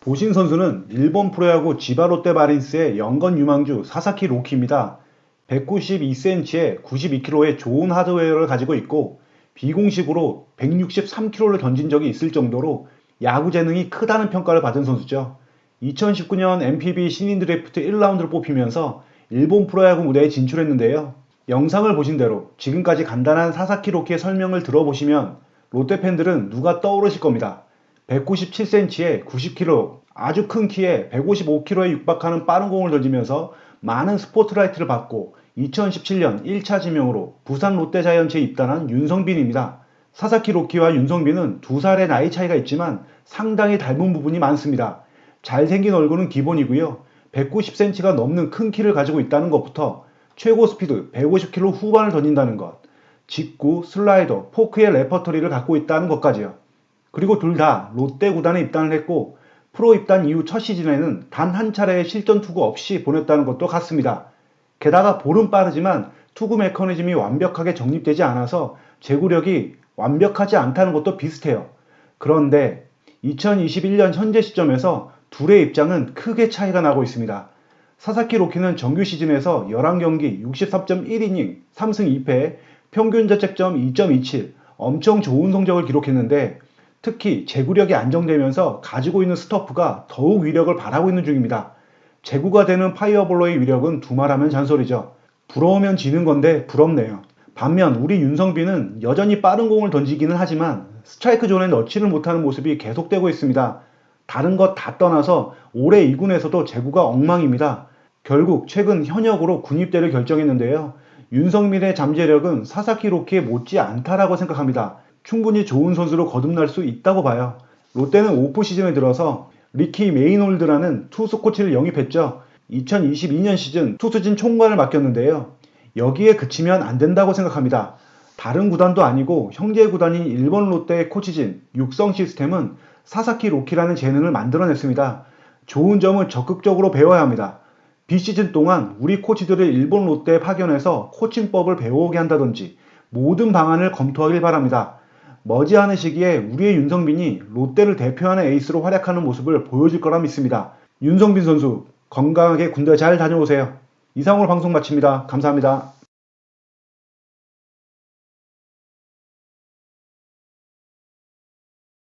보신 선수는 일본 프로야구 지바 롯데 마린스의 영건 유망주 사사키 로키입니다. 192cm에 92kg의 좋은 하드웨어를 가지고 있고 비공식으로 163kg를 던진 적이 있을 정도로 야구 재능이 크다는 평가를 받은 선수죠. 2019년 MPB 신인 드래프트 1라운드를 뽑히면서 일본 프로야구 무대에 진출했는데요. 영상을 보신 대로 지금까지 간단한 사사키 로키의 설명을 들어보시면 롯데 팬들은 누가 떠오르실 겁니다. 197cm에 90kg, 아주 큰 키에 155kg에 육박하는 빠른 공을 던지면서 많은 스포트라이트를 받고 2017년 1차 지명으로 부산 롯데자이언츠에 입단한 윤성빈입니다. 사사키 로키와 윤성빈은 두 살의 나이 차이가 있지만 상당히 닮은 부분이 많습니다. 잘생긴 얼굴은 기본이고요. 190cm가 넘는 큰 키를 가지고 있다는 것부터 최고 스피드 150km 후반을 던진다는 것, 직구, 슬라이더, 포크의 레퍼토리를 갖고 있다는 것까지요. 그리고 둘 다 롯데 구단에 입단을 했고 프로 입단 이후 첫 시즌에는 단 한 차례의 실전 투구 없이 보냈다는 것도 같습니다. 게다가 볼은 빠르지만 투구 메커니즘이 완벽하게 정립되지 않아서 제구력이 완벽하지 않다는 것도 비슷해요. 그런데 2021년 현재 시점에서 둘의 입장은 크게 차이가 나고 있습니다. 사사키 로키는 정규 시즌에서 11경기 63.1이닝 3승 2패 평균 자책점 2.27 엄청 좋은 성적을 기록했는데 특히 제구력이 안정되면서 가지고 있는 스토프가 더욱 위력을 발하고 있는 중입니다. 제구가 되는 파이어볼로의 위력은 두말하면 잔소리죠. 부러우면 지는 건데 부럽네요. 반면 우리 윤성빈은 여전히 빠른 공을 던지기는 하지만 스트라이크 존에 넣지를 못하는 모습이 계속되고 있습니다. 다른 것 다 떠나서 올해 2군에서도 제구가 엉망입니다. 결국 최근 현역으로 군입대를 결정했는데요. 윤성민의 잠재력은 사사키 로키에 못지 않다라고 생각합니다. 충분히 좋은 선수로 거듭날 수 있다고 봐요. 롯데는 오프 시즌에 들어서 리키 메이놀드라는 투수 코치를 영입했죠. 2022년 시즌 투수진 총괄을 맡겼는데요. 여기에 그치면 안 된다고 생각합니다. 다른 구단도 아니고 형제 구단인 일본 롯데의 코치진 육성 시스템은 사사키 로키라는 재능을 만들어냈습니다. 좋은 점을 적극적으로 배워야 합니다. 비시즌 동안 우리 코치들을 일본 롯데에 파견해서 코칭법을 배워오게 한다든지 모든 방안을 검토하길 바랍니다. 머지않은 시기에 우리의 윤성빈이 롯데를 대표하는 에이스로 활약하는 모습을 보여줄 거라 믿습니다. 윤성빈 선수 건강하게 군대 잘 다녀오세요. 이상으로 방송 마칩니다. 감사합니다.